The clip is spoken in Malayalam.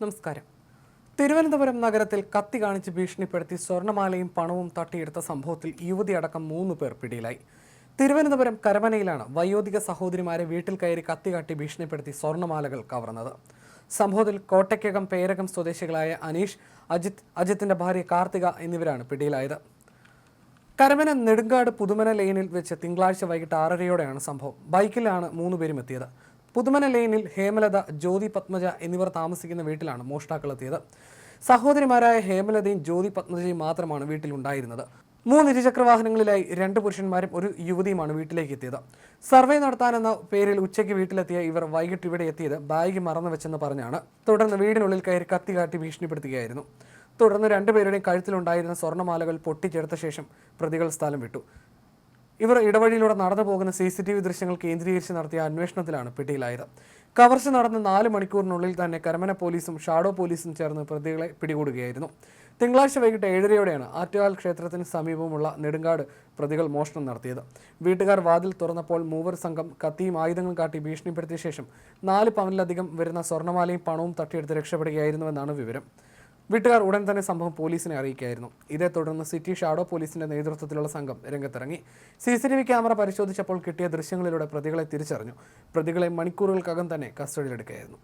നമസ്കാരം. തിരുവനന്തപുരം നഗരത്തിൽ കത്തി കാണിച്ച് ഭീഷണിപ്പെടുത്തി സ്വർണമാലയും പണവും തട്ടിയെടുത്ത സംഭവത്തിൽ യുവതി അടക്കം മൂന്ന് പേർ പിടിയിലായി. തിരുവനന്തപുരം കരമനയിലാണ് വയോധിക സഹോദരിമാരെ വീട്ടിൽ കയറി കത്തി കാട്ടി ഭീഷണിപ്പെടുത്തി സ്വർണമാലകൾ കവർന്നത്. സംഭവത്തിൽ കോട്ടയ്ക്കകം പേരകം സ്വദേശികളായ അനീഷ് അജിത് അജിത്തിന്റെ ഭാര്യ കാർത്തിക എന്നിവരാണ് പിടിയിലായത്. കരമന നെടുങ്കാട് പുതുമന ലൈനിൽ വെച്ച് തിങ്കളാഴ്ച വൈകിട്ട് ആറരയോടെയാണ് സംഭവം. ബൈക്കിലാണ് മൂന്നുപേരും എത്തിയത്. പുതുമന ലൈനിൽ ഹേമലത ജ്യോതി പത്മജ എന്നിവർ താമസിക്കുന്ന വീട്ടിലാണ് മോഷ്ടാക്കൾ എത്തിയത്. സഹോദരിമാരായ ഹേമലതയും ജ്യോതി പത്മജയും മാത്രമാണ് വീട്ടിലുണ്ടായിരുന്നത്. മൂന്ന് ഇരുചക്രവാഹനങ്ങളിലായി രണ്ട് പുരുഷന്മാരും ഒരു യുവതിയുമാണ് വീട്ടിലേക്ക് എത്തിയത്. സർവേ നടത്താനെന്ന പേരിൽ ഉച്ചയ്ക്ക് വീട്ടിലെത്തിയ ഇവർ വൈകിട്ട് ഇവിടെ എത്തിയത് ബാഗ് മറന്നു വെച്ചെന്ന് പറഞ്ഞാണ്. തുടർന്ന് വീടിനുള്ളിൽ കയറി കത്തി കാട്ടി ഭീഷണിപ്പെടുത്തുകയായിരുന്നു. തുടർന്ന് രണ്ടുപേരുടെയും കഴുത്തിലുണ്ടായിരുന്ന സ്വർണമാലകൾ പൊട്ടിച്ചെടുത്ത ശേഷം പ്രതികൾ സ്ഥലം വിട്ടു. ഇവർ ഇടവഴിയിലൂടെ നടന്നു പോകുന്ന സി സി ടി വി ദൃശ്യങ്ങൾ കേന്ദ്രീകരിച്ച് നടത്തിയ അന്വേഷണത്തിലാണ് പിടിയിലായത്. കവർച്ച നടന്ന നാല് മണിക്കൂറിനുള്ളിൽ തന്നെ കരമന പോലീസും ഷാഡോ പോലീസും ചേർന്ന് പ്രതികളെ പിടികൂടുകയായിരുന്നു. തിങ്കളാഴ്ച വൈകിട്ട് ഏഴരയോടെയാണ് ആറ്റുകാൽ ക്ഷേത്രത്തിന് സമീപമുള്ള നെടുങ്കാട് പ്രതികൾ മോഷണം നടത്തിയത്. വീട്ടുകാർ വാതിൽ തുറന്നപ്പോൾ മൂവർ സംഘം കത്തിയും ആയുധങ്ങളും കാട്ടി ഭീഷണിപ്പെടുത്തിയ ശേഷം നാല് പവനിലധികം വരുന്ന സ്വർണമാലയും പണവും തട്ടിയെടുത്ത് രക്ഷപ്പെടുകയായിരുന്നുവെന്നാണ് വിവരം. വീട്ടുകാർ ഉടൻ തന്നെ സംഭവം പോലീസിനെ അറിയിക്കുകയായിരുന്നു. ഇതേ തുടർന്ന് സിറ്റി ഷാഡോ പോലീസിന്റെ നേതൃത്വത്തിലുള്ള സംഘം രംഗത്തിറങ്ങി. C C T V camera പരിശോധിച്ചപ്പോൾ കിട്ടിയ ദൃശ്യങ്ങളിലൂടെ പ്രതികളെ തിരിച്ചറിഞ്ഞു. പ്രതികളെ മണിക്കൂറുകൾക്കകം തന്നെ കസ്റ്റഡിയിലെടുക്കുകയായിരുന്നു.